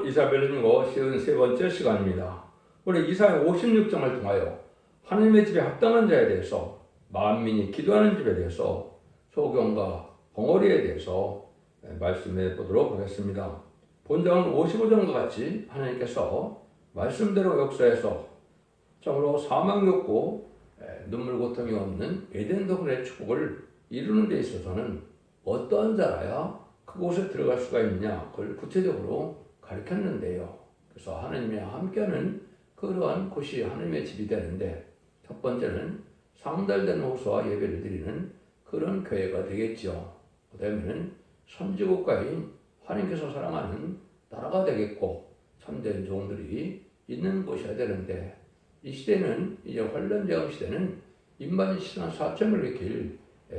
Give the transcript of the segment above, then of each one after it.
이사벨린고 53번째 시간입니다. 우리 이사의 56장을 통하여 하나님의 집에 합당한 자에 대해서 만민이 기도하는 집에 대해서 소경과 벙어리에 대해서 말씀해 보도록 하겠습니다. 본장은 55장과 같이 하나님께서 말씀대로 역사해서 참으로 사망이 없고 눈물 고통이 없는 에덴 동산의 축복을 이루는 데 있어서는 어떠한 자라야 그곳에 들어갈 수가 있느냐 그걸 구체적으로 가르쳤는데요. 그래서 하나님이 함께하는 그러한 곳이 하나님의 집이 되는데 첫 번째는 상달된 호소와 예배를 드리는 그런 교회가 되겠죠. 그 다음에는 선지국가인 하나님께서 사랑하는 나라가 되겠고 참된 종들이 있는 곳이어야 되는데 이 시대는 이제 환란제왕 시대는 인간 신앙 사점을 일으킬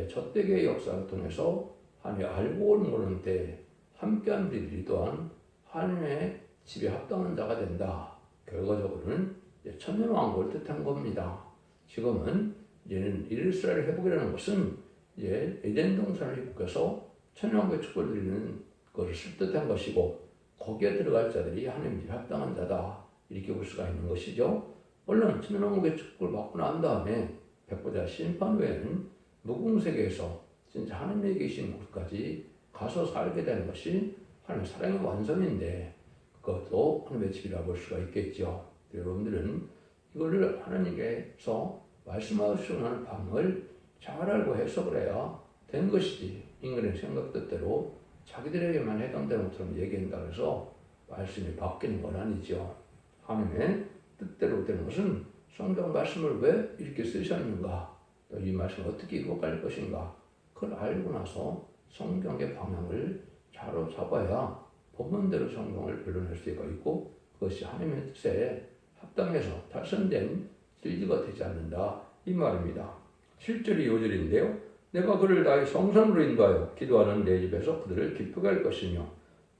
젖대계의 역사를 통해서 하나님 알고 모르는데 함께한 우리들이 또한 하나님의 집에 합당한 자가 된다. 결과적으로는 천년 왕국을 뜻한 겁니다. 지금은 이제는 이스라엘 회복이라는 것은 이제 에덴 동산을 회복해서 천년 왕국의 축복을 드리는 것을 뜻한 것이고 거기에 들어갈 자들이 하나님 집에 합당한 자다. 이렇게 볼 수가 있는 것이죠. 물론 천년 왕국의 축복을 받고 난 다음에 백보자 심판 후에는 무궁 세계에서 진짜 하나님에 계신 곳까지 가서 살게 되는 것이 하나님의 사랑의 완성인데 그것도 하나님의 집이라 볼 수가 있겠죠. 여러분들은 이거를 하나님께서 말씀하시는 방을 잘 알고 해석을 해야 된 것이지 인간의 생각 뜻대로 자기들에게만 해당되는 것처럼 얘기한다 그래서 말씀이 바뀌는 건 아니죠. 하나님의 뜻대로 되는 것은 성경 말씀을 왜 이렇게 쓰셨는가 또 이 말씀을 어떻게 이루어갈 것인가 그걸 알고 나서 성경의 방향을 잘 잡아야 본문대로 성경을 변론할 수가 있고 그것이 하나님의 뜻에 합당해서 달성된 진리가 되지 않는다 이 말입니다. 7절이 5절인데요. 내가 그를 나의 성산으로 인도하여 기도하는 내 집에서 그들을 기쁘게 할 것이며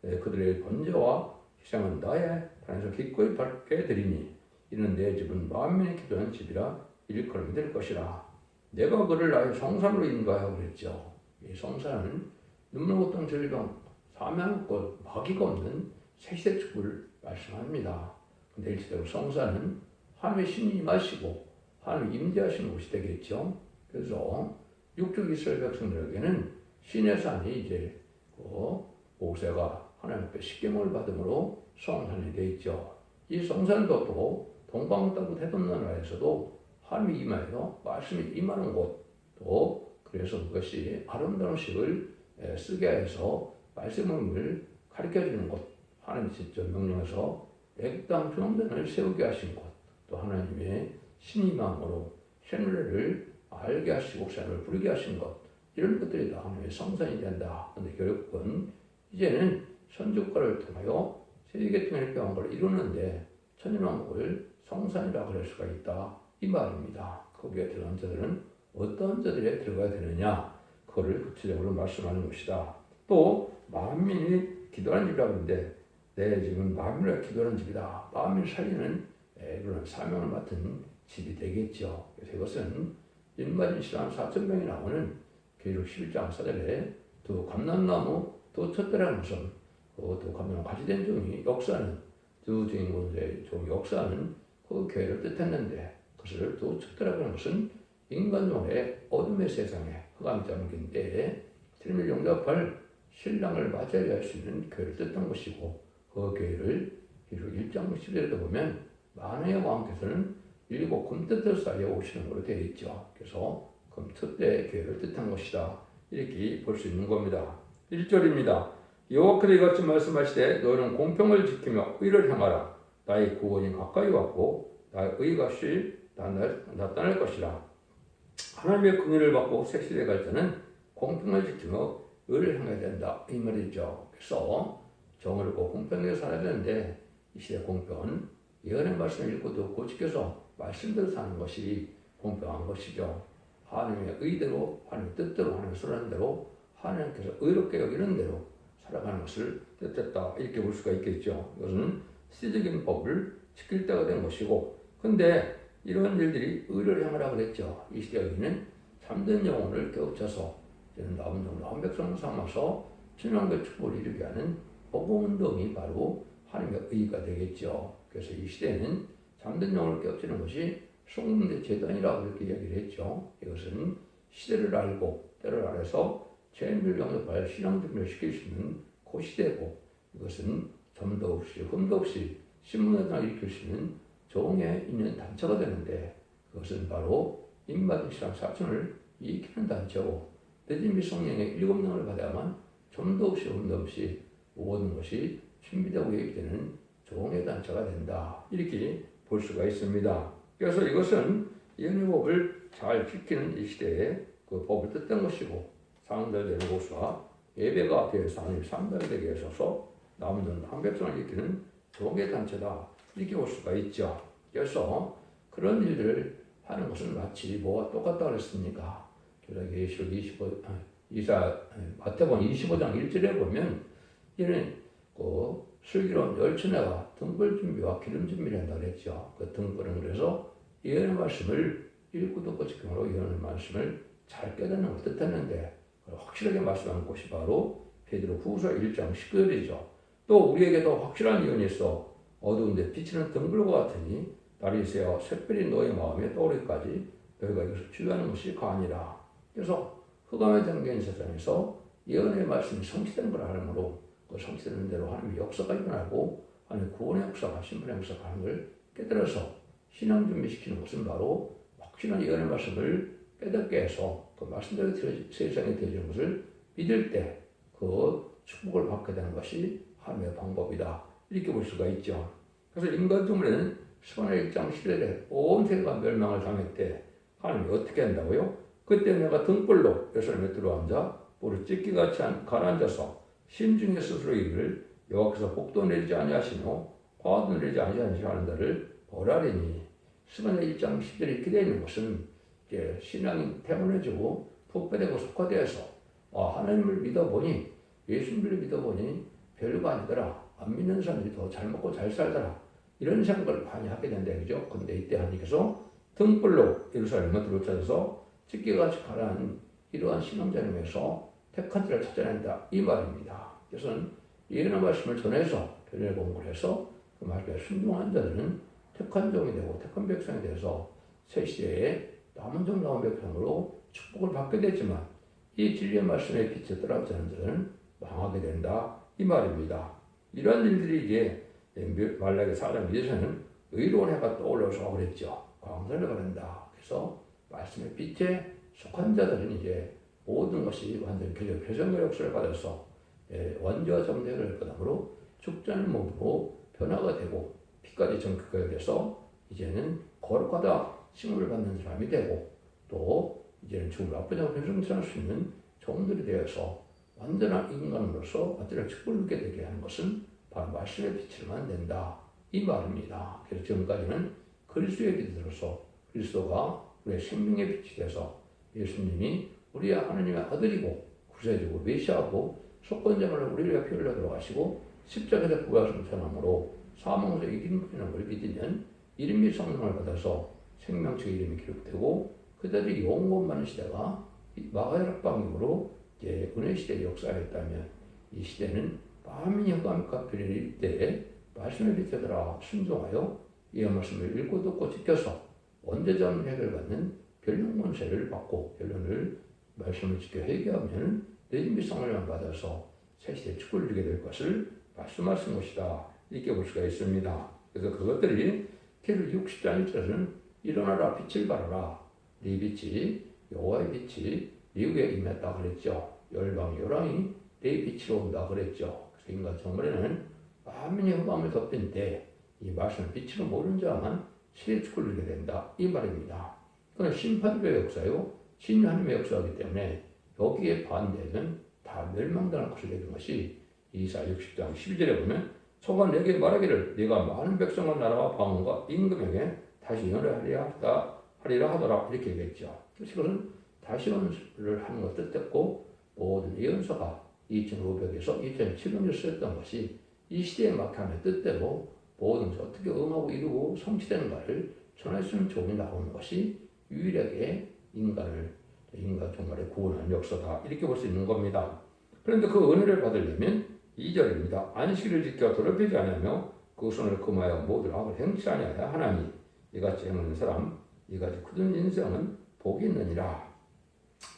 그들의 번제와 희생은 나의 반에서 기꺼이 받게 되리니 이는 내 집은 만민의 기도하는 집이라 일컬음이 될 것이라. 내가 그를 나의 성산으로 인도하여 그랬죠. 이 성산은 눈물 고통 질병 없고 마귀가 없는 축복을 말씀합니다. 근데 일시대로 성산은 하나님의 신이 임하시고 하나님 임재하시는 곳이 되겠죠. 그래서 육족 이스라엘 백성들에게는 신의 산이 이제 그 모세가 하나님 앞에 십계명을 받음으로 성산이 되어 있죠. 이 성산도 또 동방 땅 대동 나라에서도 하나님이 임하여 말씀이 임하는 곳, 또 그래서 그것이 아름다운 식을 쓰게 해서 말씀을 가르쳐 주는 곳, 하나님 직접 명령해서 애국 땅 중앙전을 세우게 하신 곳, 또 하나님의 신의 마음으로 샘례를 알게 하시고 삶을 부르게 하신 것, 이런 것들이 다 하나님의 성산이 된다. 근데 결국은 이제는 선주과를 통하여 세계 통일 평화를 이루는데 천연왕국을 성산이라 그럴 수가 있다. 이 말입니다. 거기에 들어간 자들은 어떤 자들에 들어가야 되느냐, 그거를 구체적으로 말씀하는 것이다. 또 만민이 기도하는 집이라고 하는데 내 집은 만민을 기도하는 집이다. 만민을 살리는 그런 사명을 맡은 집이 되겠죠. 그래서 이것은 인마진 실한 4천 명이 나오는 계율 11장 사절에 두 감람나무 두 촛대라는 것은 그 감람 가지된 종이 역사는 두 주인공의 종 역사는 그 교회를 뜻했는데 그것을 두 촛대라고 하는 것은 인간종의 어둠의 세상에 흑암 잠긴 때에 주님을 용접할 신랑을 맞이하게 할수 있는 교회를 뜻한 것이고 그 교회를 1장 10절에도 보면 만의 왕께서는 일곱 금뜻들 사이에 오시는 걸로 되어 있죠. 그래서 금뜻대 교회를 뜻한 것이다. 이렇게 볼 수 있는 겁니다. 1절입니다. 여호와께서 이같이 말씀하시되 너는 공평을 지키며 의를 향하라. 나의 구원이 가까이 왔고 나의 의가 쉬 나타날 것이라. 하나님의 긍휼을 받고 색시대 갈 때는 공평을 지키며 의를 향해야 된다. 이 말이죠. 그래서 정을 고 공평하게 살아야 되는데 이 시대 공평은 예언의 말씀을 읽고 듣고 지켜서 말씀대로 사는 것이 공평한 것이죠. 하나님의 의대로 하나님의 뜻대로 하나님의 소리하는 대로 하나님께서 의롭게 여기는 대로 살아가는 것을 뜻했다. 이렇게 볼 수가 있겠죠. 이것은 시적인 법을 지킬 때가 된 것이고 근데 이런 일들이 의를 향하라 그랬죠. 이 시대 의는 참된 영혼을 깨우쳐서 저는 남은 정도 한 백성 삼아서 신앙의 축복을 이루게 하는 복음운동이 바로 하나님의 의의가 되겠죠. 그래서 이 시대는 잠든 영을 깨우치는 것이 성공대 재단이라고 이렇게 이야기를 했죠. 이것은 시대를 알고 때를 알아서 죄인들 영접할 신앙 준비를 시킬 수 있는 그 시대고 이것은 점도 없이 흠도 없이 신문에다 일으킬 수 있는 종에 있는 단체가 되는데 그것은 바로 인바디 신앙 사천을 일으키는 단체고 늦은 미성령의 일곱 명을 받아야만 점도 없이 흠도 없이 모든 것이 준비되고 예비되는 종의 단체가 된다. 이렇게 볼 수가 있습니다. 그래서 이것은 연유법을 잘 지키는 이 시대에 그 법을 뜻된 것이고 상달되는 곳과 예배가 되어서 하나님 상달되게 하셔서 남는 한 백성을 일으키는 종의 단체다. 이렇게 볼 수가 있죠. 그래서 그런 일들을 하는 것은 마치 뭐가 똑같다 그랬습니까? 계시록 25, 아, 이사, 마태복음 25장 1절에 보면 이는 그 슬기로운 열천에가 등불 준비와 기름 준비를 한다 그랬죠. 그 등불은 그래서 예언의 말씀을 읽고 듣고 지킴으로 예언의 말씀을 잘 깨닫는 걸 뜻했는데 확실하게 말씀하는 곳이 바로 베드로 후서 1장 19절이죠. 또 우리에게도 확실한 예언이 있어 어두운데 비치는 등불과 같으니 새어 샛별이 너의 마음에 떠오르기까지 너희가 이것을 주의하는 것이 가아니라. 그래서 흑암에 잠긴 세상에서 예언의 말씀이 성취되는 걸 알므로 그 성취되는 대로 하나님의 역사가 일어나고 하나님의 구원의 역사가 신분의 역사가 하는 걸 깨달아서 신앙 준비시키는 것은 바로 확실한 예언의 말씀을 깨닫게 해서 그 말씀대로 세상에 되어지는 것을 믿을 때 그 축복을 받게 되는 것이 하나님의 방법이다. 이렇게 볼 수가 있죠. 그래서 인간 주문에는 스바나 1장 11절에 온 세계가 멸망을 때 하나님이 어떻게 한다고요? 그때 내가 등불로 예수님에 들어 앉아 우리 찢기같이 가라앉아서 심중에 스스로 이를 여호와께서 복도 내리지 아니하시며 화도 내리지 아니하시는 자를 보라리니 스바나 1장 10절에 이렇게 되어 있는 것은 이제 신앙이 태어나지고 부패되고 속화되어서 아, 하나님을 믿어보니 예수님을 믿어보니 별거 아니더라. 안 믿는 사람들이 더 잘 먹고 잘 살더라. 이런 생각을 많이 하게 된다. 그죠? 근데 이때 하나님께서 등불로 예루살렘을 들어차서 찢기같이 가라앉은 이러한 신앙자님에서 택한 자를 찾아낸다. 이 말입니다. 그래서 예언의 말씀을 전해서 변해 공부를 해서 그 말씀에 순종한 자들은 택한 종이 되고 택한 백성이 돼서 새 시대에 남은 종 남은 백성으로 축복을 받게 되지만 이 진리의 말씀에 빛에 따라오지 않는 자들은 망하게 된다. 이 말입니다. 이런 일들이 이제 말라기 사람 위해서는 의로운 해가 떠올라서 그랬죠. 광선을 바른다. 그래서 말씀의 빛에 속한 자들은 이제 모든 것이 완전히 교정, 교정의 역사를 받아서 예, 원죄와 정죄를 끝으로 죽자는 몸으로 변화가 되고 피까지 정크가 돼서 이제는 거룩하다 칭을 받는 사람이 되고 또 이제는 죽음을 앞으로 변성할 수 있는 종들이 되어서 완전한 인간으로서 완전한 축복을 누게 되게 하는 것은 바로 말씀의 빛을만 된다. 이 말입니다. 그래서 지금까지는 그리스도의 들어서 그리스도가 우리의 생명의 빛이 돼서 예수님이 우리의 하나님의 아들이고 구세주고 메시아고 속건자를 우리를 위해 피 흘려 들어가시고 십자가에서 구하신 전함으로 사망에서 이기는 걸 믿으면 이름이 성령을 받아서 생명체 이름이 기록되고 그들이 영원 많은 시대가 마가의 방임으로 이제 은혜 시대 역사했다면 이 시대는 만민이 흑암과 별일 때에 말씀을 비켜들어 순종하여 이 말씀을 읽고 듣고 지켜서 원대전 해결받는 변론문세를 받고 변론을 말씀을 지켜 회개하면 내진 비상을 받아서 새 시대에 축복을 누리게 될 것을 말씀하신 것이다. 이렇게 볼 수가 있습니다. 그래서 그것들이 계속 60장 1절에는 일어나라 빛을 발하라 네 빛이 여호와의 빛이 미국에 임했다 그랬죠. 열방 요랑이 내 빛으로 온다 그랬죠. 그래서 인간 정말에는 만민이 흑암을 덮인 때이 말씀을 빛으로 모르는 자만 시대 축을 누리게 된다. 이 말입니다. 그건 심판의 역사요. 신 하나님의 역사이기 때문에 여기에 반대는 다 멸망당할 것이 되는 것이 이사 60장 12절에 보면 소가 내게 말하기를 네가 많은 백성과 나라와 방언과 임금에게 다시 연을 하리라, 하리라 하더라 이렇게 얘기했죠. 그래서 이것은 다시 연을 하는 것 뜻했고 모든 예언서가 2500에서 2700년 쓰였던 것이 이 시대에 맞게 하는 뜻대로 모든 것이 어떻게 응하고 이루고 성취되는가를 전할 수 있는 종이 나오는 것이 유일하게 인간을 인간 정말의 구원한 역사다 이렇게 볼 수 있는 겁니다. 그런데 그 은혜를 받으려면 2절입니다. 안식일을 지켜 더럽히지 않으며 그그 손을 금하여 모두 악을 행치 아니하여 하나니 이같이 행하는 사람 이같이 굳은 인생은 복이 있느니라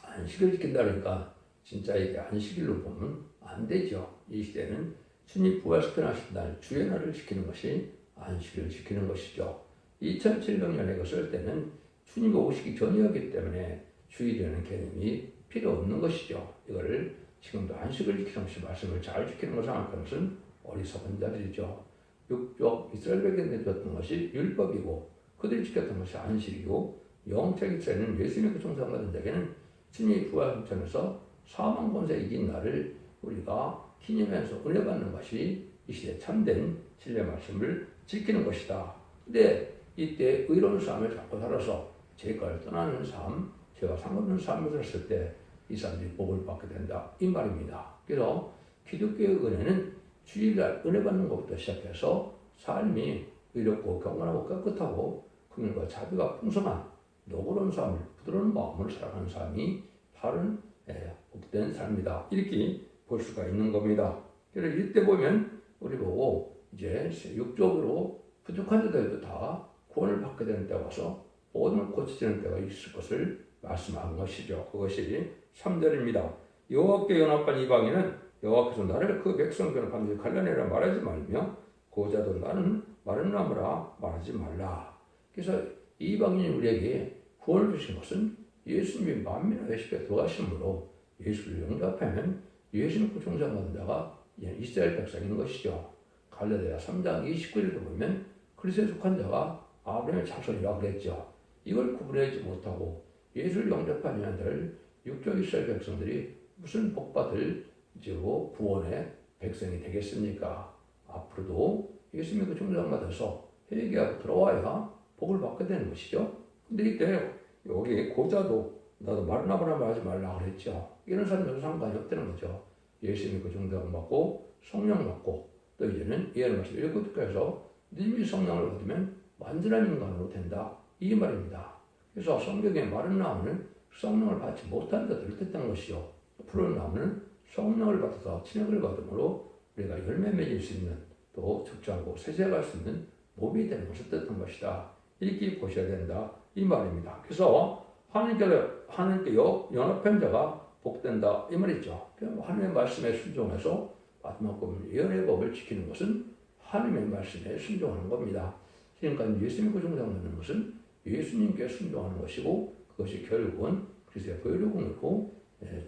안식을 지킨다 그러니까 진짜 이게 안식일로 보면 안 되죠 이 시대는 주님 부활시켜나신 날 주의 날을 지키는 것이 안식을 지키는 것이죠. 2700년에 이거 쓸 때는 주님이 오시기 전이었기 때문에 주일이라는 개념이 필요 없는 것이죠. 이거를 지금도 안식을 지키는 것이 말씀을 잘 지키는 것을 생각하는 것은 어리석은 자들이죠. 육족 이스라엘 백성들이 줬던 것이 율법이고 그들이 지켰던 것이 안식이고 영적 이스라엘은 예수님께 종상받은 자에게는 주님이 부활 전에서 사망 권세 이긴 날을 우리가 기념해서 은혜 받는 것이 이 시대 참된 진리 말씀을 지키는 것이다. 근데 이때 의로운 삶을 잡고 살아서 죄가를 떠나는 삶, 죄와 상관없는 삶을 살았을 때 이 사람들이 복을 받게 된다. 이 말입니다. 그래서 기독교의 은혜는 주일날 은혜 받는 것부터 시작해서 삶이 의롭고 경건하고 깨끗하고 긍휼과 자비가 풍성한 노고로운 삶을 부드러운 마음으로 살아가는 삶이 바른 예, 복된 삶이다. 이렇게 볼 수가 있는 겁니다. 그래서 이때 보면 우리 보고 이제 육적으로 부족한 자들도 다 구원을 받게 되는 때가 와서 모든 걸 고쳐지는 때가 있을 것을 말씀한 것이죠. 그것이 3절입니다. 여호와께 연합한 이방인은 여호와께서 나를 그 백성들을 반드시 갈라내라 말하지 말며 고자도 나는 마른 나무라 말하지 말라. 그래서 이방인이 우리에게 구원을 주신 것은 예수님이 만민의 외식에 들어가심으로 예수를 영접하면 예수님 그 종장받은 자가 이스라엘 백성인 것이죠. 갈라디아 3장 29절을 보면 그리스도에 속한 자가 아브라함의 자손이라고 그랬죠. 이걸 구분하지 못하고 예수를 영접하는 자들 육적 이스라엘 백성들이 무슨 복받을 이제고 구원의 백성이 되겠습니까? 앞으로도 예수님의 그 종장받아서 회개하고 들어와야 복을 받게 되는 것이죠. 근데 이때 여기 고자도 나도 마르나바라 말하지 말라 그랬죠. 이런 사람들은 상관이 없다는 거죠. 예수님이 그 정도를 받고 성령 받고 또 이제는 이해를 마시고 이렇게 해서 님이 성령을 받으면 완전한 인간으로 된다. 이 말입니다. 그래서 성경에 마른 나무는 성령을 받지 못한 자들을 뜻한 것이요. 푸른 나무는 성령을 받아서 친역을 거둠으로 우리가 열매 맺을 수 있는 또 적장고 세세갈 수 있는 몸이 되는 것을 뜻한 것이다. 이렇게 보셔야 된다. 이 말입니다. 그래서 하나님께, 하나님께 연합한 자가 복된다. 이 말이죠. 하나님의 말씀에 순종해서 마지막 법을 예언의 법을 지키는 것은 하나님의 말씀에 순종하는 겁니다. 그러니까 예수님 그 종장하는 것은 예수님께 순종하는 것이고 그것이 결국은 그리스도의 보혈로군으로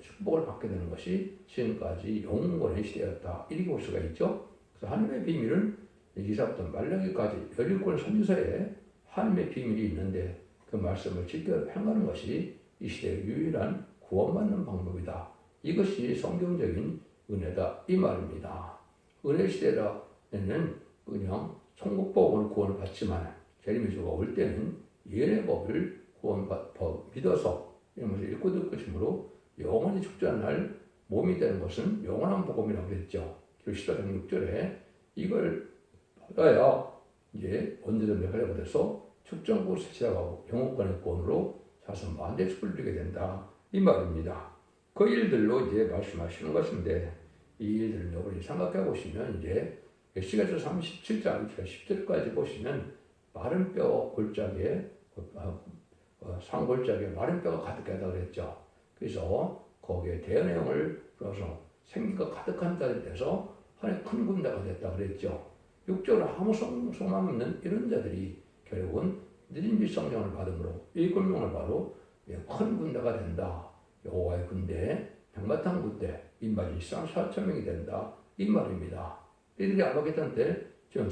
축복을 받게 되는 것이 지금까지 영원의 시대였다. 이렇게 볼 수가 있죠. 그래서 하나님의 비밀은 이사부터 말라기까지 열일권 선지서에 하나님의 비밀이 있는데 그 말씀을 지켜 행하는 것이 이 시대의 유일한 구원받는 방법이다. 이것이 성경적인 은혜다. 이 말입니다. 은혜 시대라는 그냥 천국복을 구원을 받지만 재림의 주가 올 때는 예의 법을 구원받, 법, 믿어서 이러면서 읽고 듣고 심으로 영원히 축전할 몸이 되는 것은 영원한 복음이라고 했죠. 교시다는 6절에 이걸 받아야 이제 언제든 돼서 축전국을 세치하고 영혼권의 권으로 자손 만대 축을 누리게 된다. 이 말입니다. 그 일들로 이제 말씀하시는 것인데 이 일들을 여러분이 생각해 보시면 이제 시가서 37장 10절까지 보시면 마른 뼈 골짜기에 어, 어, 상골짜기에 마른 뼈가 가득하다 그랬죠. 그래서 거기에 대내용을 풀어서 생기가 가득한 자들이 돼서 하나의 큰 군대가 됐다 그랬죠. 육적으로 아무 소망 없는 이런 자들이 결국은 느린 비 성령을 받음으로 일꾼명을 바로 큰 군대가 된다. 여호와의 군대, 백마탄 군대, 쌍 4천 명이 된다. 이 말입니다. 이들이 아바겟한테 지금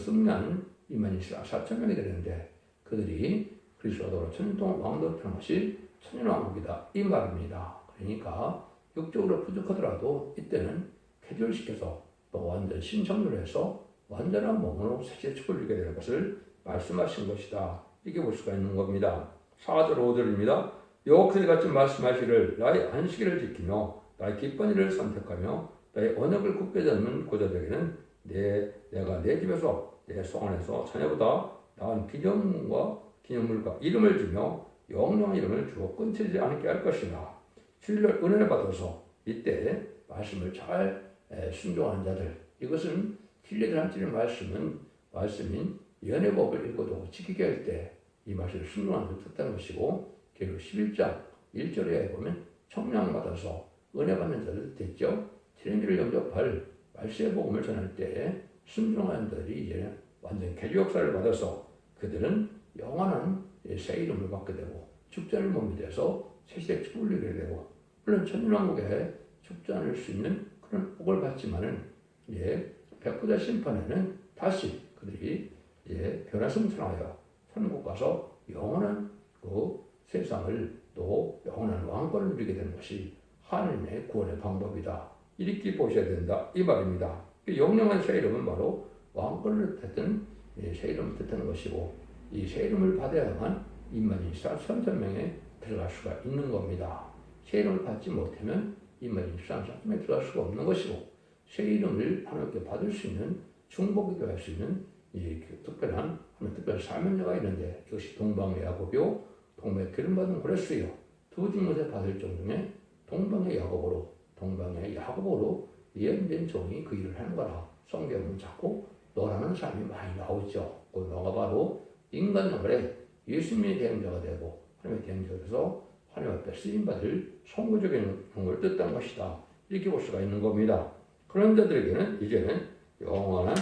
인만이 쌍 4천 명이 되는데 그들이 그리스도로 천년 왕도를 펴는 것이 천년왕국이다. 이 말입니다. 그러니까 육적으로 부족하더라도 이때는 쾌절시켜서 또 완전 신청을 해서 완전한 몸으로 세계 축을 이루게 되는 것을 말씀하신 것이다. 이렇게 볼 수가 있는 겁니다. 4절 5절입니다. 여호와께서 같이 말씀하시를 나의 안식일을 지키며 나의 기쁜 일을 선택하며 나의 언약을 굳게 잡는 고자들에게는 내, 내가 내 집에서 내 성안에서 자녀보다 나은 기념과 기념물과 이름을 주며 영영 이름을 주어 끊치지 않게 할 것이다. 주일날 은혜를 받아서 이때 말씀을 잘 순종하는 자들 이것은 힐레드한지는 말씀은 말씀인 연애법을 읽어도 지키게 할 때 이 말씀을 순종하는 듯 뜻하는 것이고 그리고 11장 1절에 보면 청량 받아서 은혜 받는 자들 됐죠. 지len지를 영접할 말씀의 복음을 전할 때 순종한 자들이 이제 완전 개조 역사를 받아서 그들은 영원한 새 이름을 받게 되고 축전을 못 믿어서 새시대 축복을 누리게 되고 물론 천년왕국에 축전할 수 있는 그런 복을 받지만은 예, 백부자 심판에는 다시 그들이 예, 변화승천하여 천국 가서 영원한 그 세상을 또 영원한 왕권을 누리게 되는 것이 하나님의 구원의 방법이다. 이렇게 보셔야 된다. 이 말입니다. 그 영영한 새 이름은 바로 왕권을 뜻하는 예, 새 이름을 뜻하는 것이고 이 새 이름을 받아야만 이스라엘 선천명에 들어갈 수가 있는 겁니다. 새 이름을 받지 못하면 이스라엘 선천명에 들어갈 수가 없는 것이고 새 이름을 하나님께 받을 수 있는 중복이 될수 있는 이 특별한 하나님 특별한 사명자가 있는데 이것이 동방의 야곱이요 동방의 기름받은 고레스요. 두 직무에 받을 정도의 동방의 야곱으로 동방의 야곱으로 예언된 종이 그 일을 하는 거라 성경은 자꾸 너라는 사람이 많이 나오죠. 그 너가 바로 인간 영혼에 예수님의 대행자가 되고 하나님의 대행자가 돼서 하나님 앞에 쓰임받을 선구적인 걸 뜻한 것이다. 이렇게 볼 수가 있는 겁니다. 그런 자들에게는 이제는 영원한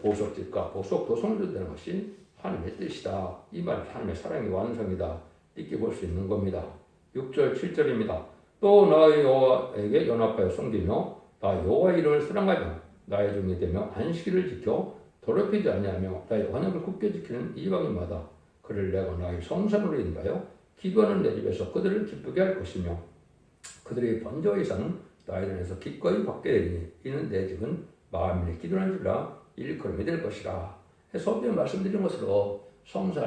보석집과 보석도 성전되는 것이 하나님의 뜻이다. 이 말이 하나님의 사랑의 완성이다. 이렇게 볼수 있는 겁니다. 6절, 7절입니다. 또 나의 여호와에게 연합하여 섬기며 나 여호와 이름을 사랑하며 나의 종이 되며 안식일을 지켜 더럽히지 아니하며 나의 언약을 굳게 지키는 이방인마다 그를 내가 나의 성산으로 인하여 기도하는 내 집에서 그들을 기쁘게 할 것이며 그들의 번저 이상은 나에 대해서 기꺼이 받게 되니 이는 내 집은 마음이 기도하는 줄라 일컬음이 될 것이라 해서 앞에 말씀드린 것으로 이제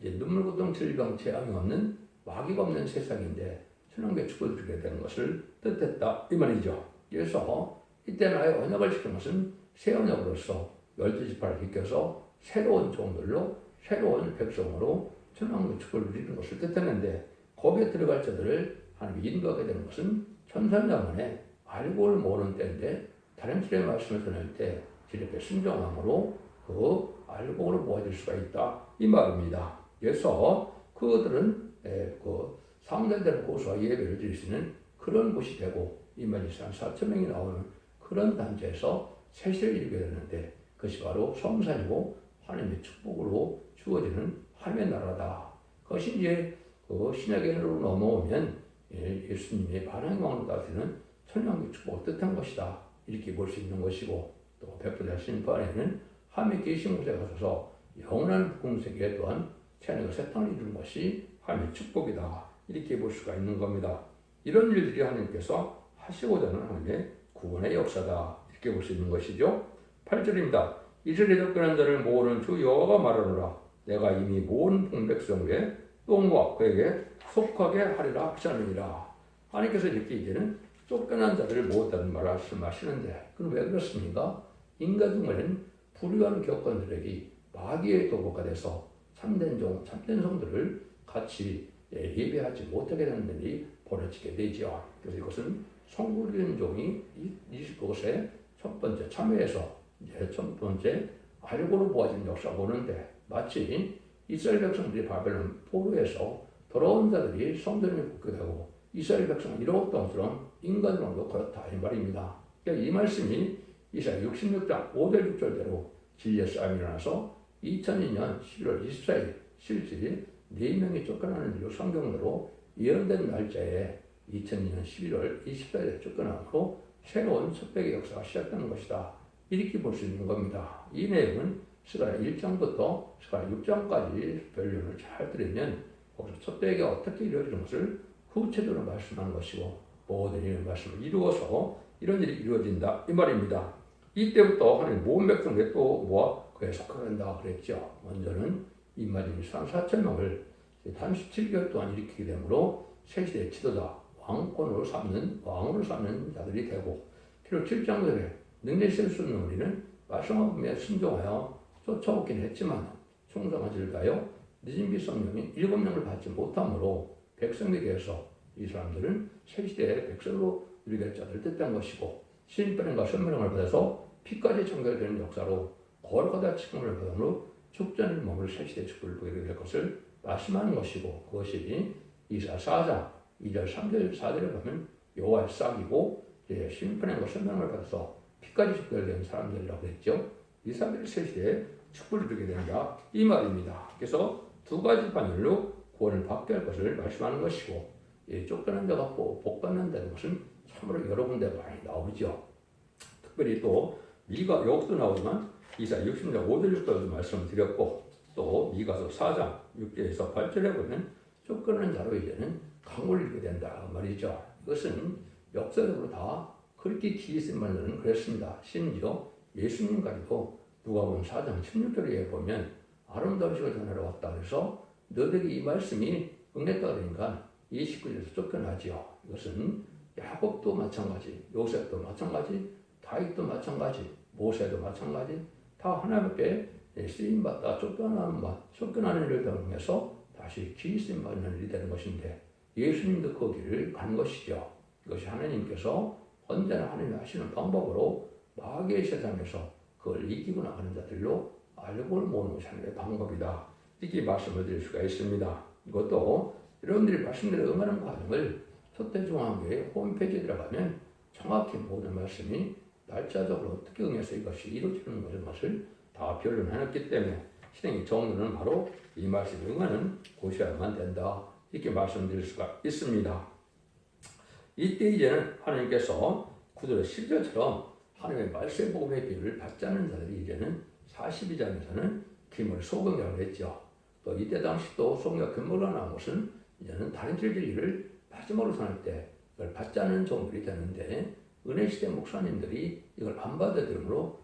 눈물 고통 질병 재앙이 없는 마귀가 없는 세상인데 천황교회 축복을 주게 되는 것을 뜻했다 이 말이죠. 그래서 이때 나의 언약을 지킨 것은 새 언약으로서 열두 지파를 지켜서 새로운 종들로 새로운 백성으로 천황교회 축복을 누리는 것을 뜻했는데 거기에 들어갈 자들을 하나님이 인도하게 되는 것은 천산자문에 알고를 모르는 때인데 다른 길의 말씀을 전할 때 이렇게 순종함으로 그 알곡으로 모아질 수가 있다 이 말입니다. 그래서 그들은 그 상대되는 곳과 예배를 드릴 수 있는 그런 곳이 되고 이만이상 4천 명이 나오는 그런 단체에서 세세를 이루게 되는데 그것이 바로 성산이고 하나님의 축복으로 주어지는 하나님의 나라다. 그것이 이제 그 신약으로 넘어오면 예, 예수님의 반항의 왕으로 따르는 천년의 축복을 뜻한 것이다. 이렇게 볼 수 있는 것이고 또 베풀다 심판에는 하나님의 계신 곳에 가셔서 영원한 궁세계 또한 태양의 세상을 이루는 것이 하나님의 축복이다. 이렇게 볼 수가 있는 겁니다. 이런 일들이 하나님께서 하시고자 하는 하나님의 구원의 역사다. 이렇게 볼 수 있는 것이죠. 8절입니다. 이스라엘 접근한 자를 모으는 주 여호와가 말하노라. 내가 이미 모은 본백성 외에 똥과 그에게 속하게 하리라 하시느니라. 하나님께서 이렇게 이제는 쫓겨난 자를 모았다는 말씀하시는데 그럼 왜 그렇습니까? 인간 중에는 불의한 교권들에게 마귀의 도구가 돼서 참된 종, 참된 성들을 같이 예, 예배하지 못하게 되는 일이 벌어지게 되죠. 그래서 이것은 성부리는 종이 이것에 첫 번째 참여해서 이제 첫 번째 알고로 모아진 역사가 오는데 마치 이스라엘 백성들이 바벨론 포로에서 돌아온 자들이 붙게 되고 이스라엘 백성은 이러한 것처럼 인간으로 그렇다 이 말입니다. 그러니까 이 말씀이 이사야 66장 5절 6절대로 진리의 싸움이 일어나서 2002년 11월 24일 실질이 4명이 쫓겨나는 일로 성경으로 예언된 날짜에 2002년 11월 24일에 쫓겨나고 새로운 섭백의 역사가 시작되는 것이다. 이렇게 볼 수 있는 겁니다. 이 내용은 스가랴 1장부터 스가랴 6장까지 변론을 잘 들으면 거기서 섭백이 어떻게 이루어지는 것을 구체적으로 말씀하는 것이고 모든 이런 말씀을 이루어서 이런 일이 이루어진다 이 말입니다. 이때부터 하나님 모든 백성들이 또 모아 그에 속한다 그랬죠. 먼저는 이마진 산 4천 명을 37개월 동안 일으키게 되므로 새시대 지도자 왕권으로 삼는 왕으로 삼는 자들이 되고 필요 7장들에 능력 실수 있는 우리는 말씀함에 순종하여 쫓아오긴 했지만 충성하지를 가요 늦은 비성령이 일곱 명을 받지 못함으로 백성에게서 이 사람들은 새시대의 백성으로 누리게 자들 뜻한 것이고 신병과 선명을 받아서 피까지 청결되는 역사로 거룩하다 칭함을 받음으로 축전을 머물 새시대 축복을 보게 될 것을 말씀하는 것이고 그것이 이사 4장 2절 3절 4절에 보면 여호와의 싹이고 이제 심판의 것 설명을 받아서 피까지 축별된 사람들이라고 했죠. 이 사람들이 새시대에 축복을 주게 된다 이 말입니다. 그래서 두 가지 방향으로 구원을 받게 할 것을 말씀하는 것이고 이 쫓겨난 자가 복- 복받는다는 것은 참으로 여러 군데 많이 나오죠. 특별히 또 미가 여기도 나오지만 이사 60장 5절 6절도 말씀을 드렸고 또 미가서 4장 6절에서 8절에 보면 쫓겨난 자로 이제는 강을 잃게 된다 말이죠. 이것은 역사적으로 다 그렇게 기이스만은 그랬습니다. 심지어 예수님까지도 누가 보면 4장 16절에 보면 아름다우시고 전하러 왔다 그래서 너들이 이 말씀이 응했다 그러니까 이 식구들에서 쫓겨나지요. 이것은 야곱도 마찬가지, 요셉도 마찬가지, 다윗도 마찬가지, 모세도 마찬가지, 다 하나님께 쓰임 받다 쫓겨나는 맛, 쫓겨나는 일을 통해서 다시 기쓰임 받는 일이 되는 것인데 예수님도 그 길을 간 것이죠. 이것이 하나님께서 언제나 하나님이 하시는 방법으로 마귀의 세상에서 그걸 이기고 나가는 자들로 알고 모는 것이 하나님의 방법이다. 이렇게 말씀을 드릴 수가 있습니다. 이것도 여러분들이 말씀대로 응하는 과정을 서태중앙교회 홈페이지에 들어가면 정확히 모든 말씀이 날짜적으로 어떻게 응해서 이것이 이루어지는 것을 것을 다 변론해놨기 때문에 신앙의 정도는 바로 이 말씀에 응하는 곳이어야만 된다. 이렇게 말씀드릴 수가 있습니다. 이때 이제는 하나님께서 구두로 10절처럼 하나님의 말씀 복음의 비유를 받지 않는 자들이 이제는 42장에서는 김을 소금이라고 했죠. 또 이때 당시 또 소금과 금물가 나온 것은 이제는 다른 진리를 마지막으로 선할 때 이걸 받지 않는 종들이 되는데 은혜 시대 목사님들이 이걸 안 받아들므로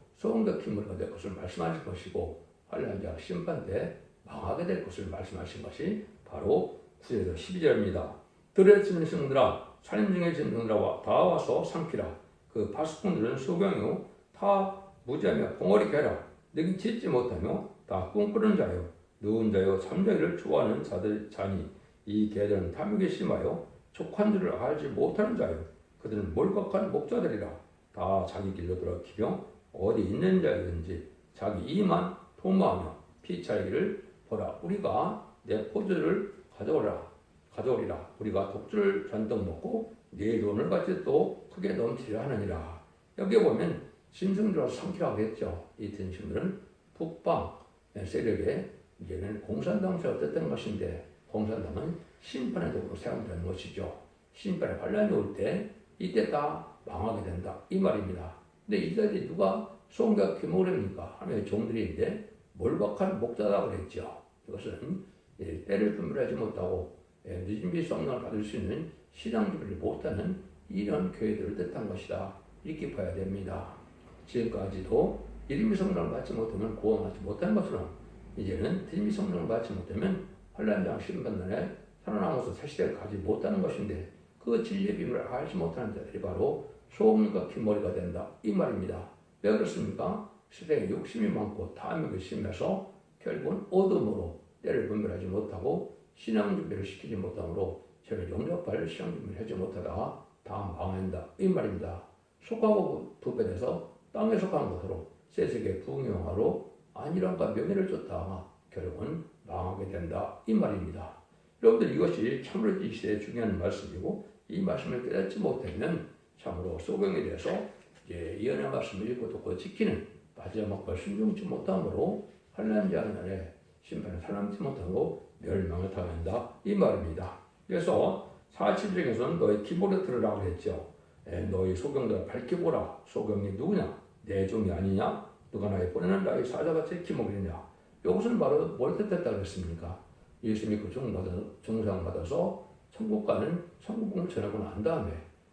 김물가 될 것을 말씀하실 것이고 환란 자 심판 때 망하게 될 것을 말씀하신 것이 바로 9절에서 12절입니다. 들에 치는 신들아 살인 중에 진들아 다 와서 삼키라. 그 파수꾼들은 소경이요 다 무지하며 봉어리게 하라. 너희 짓지 못하며 다 꿈꾸는 자요. 누운 자요 잠자기를 좋아하는 자들 자니 이 개들은 탐욕이 심하여 족한 줄을 알지 못하는 자요 그들은 몰각한 목자들이라. 다 자기 길로 돌아키며 어디 있는 자이든지 자기 이만 도모하며 피차이기를 보라. 우리가 내 포즈를 가져오라. 가져오리라. 우리가 독주를 잔뜩 먹고 내 돈을 같이 또 크게 넘치려 하느니라. 여기 보면 짐승들과 삼키라고 했죠. 이 짐승들은 북방 세력에 이제는 공산당시 어땠던 것인데 공산당은 심판의 도구로 사용되는 것이죠. 심판의 환란이 올 때 이때 다 망하게 된다 이 말입니다 근데 이들이 누가 송과 규모랍니까 하나님의 종들인데 몰박한 목자다 그랬죠 이것은 예, 때를 분별하지 못하고 예, 늦은 비 성령을 받을 수 있는 신앙 준비를 못하는 이런 교회들을 뜻한 것이다. 이렇게 봐야 됩니다. 지금까지도 이름이 성령을 받지 못하면 구원하지 못한 것처럼 이제는 이름이 성령을 받지 못하면 환란장 신반전에 살아남아서 새 시대를 가지 못하는 것인데 그 진리의 비밀을 알지 못하는 자들이 바로 소금과 흰머리가 된다. 이 말입니다. 왜 그렇습니까? 시대에 욕심이 많고 탐욕이 심해서 결국은 어둠으로 때를 분별하지 못하고 신앙 준비를 시키지 못하므로 저를 영접할 신앙 준비를 하지 못하다가 다 망한다. 이 말입니다. 속하고 부패돼서 땅에 속한 것으로 세세계 부흥영화로 안일함과 명예를 쫓다가 결국은 망하게 된다. 이 말입니다. 여러분들 이것이 참으로 이 시대에 중요한 말씀이고 이 말씀을 깨닫지 못하면 참으로 소경에 대해서 이제 예언의 말씀을 읽고 듣고 지키는 걸 순종치 못함으로 하는 날에 심판을 살아남지 못하고 멸망을 당한다 이 말입니다. 그래서 47장에서는 너희 기보를 들으라고 했죠. 에, 너희 소경들 밝혀보라. 소경이 누구냐? 내 종이 아니냐? 누가 나의 보내는 나의 사자같이 기목이냐? 이것은 바로 뭘 뜻했다 그랬습니까? 예수님이 그 중상 받아서 천국 가는 천국 복음을 전하고 난 다음에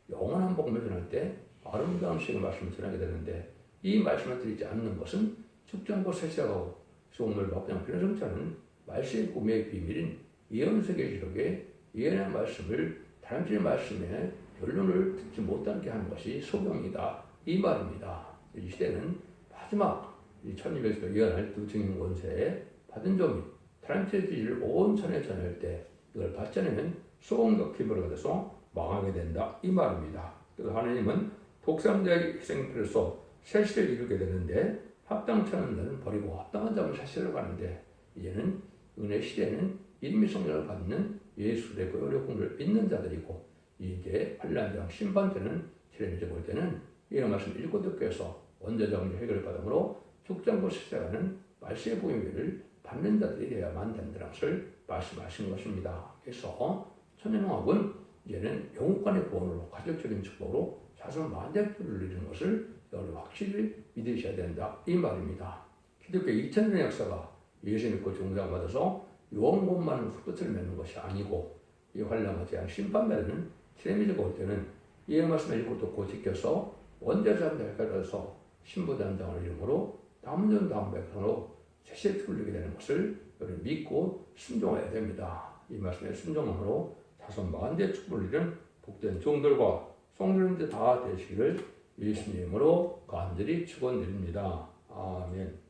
영원한 복음을 전할 때 아름다운 식의 말씀을 전하게 되는데 이 말씀을 드리지 않는 것은 축전과 세시하고 소음을 막장 변성차는 말씀의 꿈의 비밀인 예언세계 기록에 예언의 말씀을 필 말씀에 결론을 듣지 못하게 하는 것이 소경이다. 이 말입니다. 이 시대는 마지막 이 천일에서 예언할 두 증인 권세에 받은 종이 다른 필을 온 천에 전할 때 이걸 받지 않으면 기부를 받아서 망하게 된다. 이 말입니다. 그래서 하나님은 독삼자의 희생필로서 새 시대를 이루게 되는데 합당치 않은 자는 버리고 합당한 자만 사실을 가는데 이제는 은혜 시대는 이름이 성령을 받는 예수의 그 의료공을 믿는 자들이고 이제 환란장 심판때는 지뢰미적 올 때는 이 말씀 읽고 듣고 해서 원자정리 해결을 받음으로 죽장고 시작하는 말세의 복음을 받는 자들이 되어야만 된다는 것을 말씀하신 것입니다. 그래서 천연홍합은 이제는 영국간의 구원으로 가족적인 축복으로 자손 만대표를 이루는 것을 여러분 확실히 믿으셔야 된다 이 말입니다. 기독교 2000년의 역사가 예수 믿고 종장받아서 영혼만은 끝을 맺는 것이 아니고 이 환란과 재앙 심판날에는 트레미즈가 올 때는 이 말씀을 읽고 듣고 지켜서 원자자한테 가려서 신부단장을 이름으로 백성으로 새시에 풀리게 되는 것을 여러분 믿고 순종해야 됩니다. 이 말씀에 순종함으로 자손 만대 축복을 이룬 복된 종들과 성도님들 다 되시기를 예수님으로 간절히 축원드립니다. 아멘.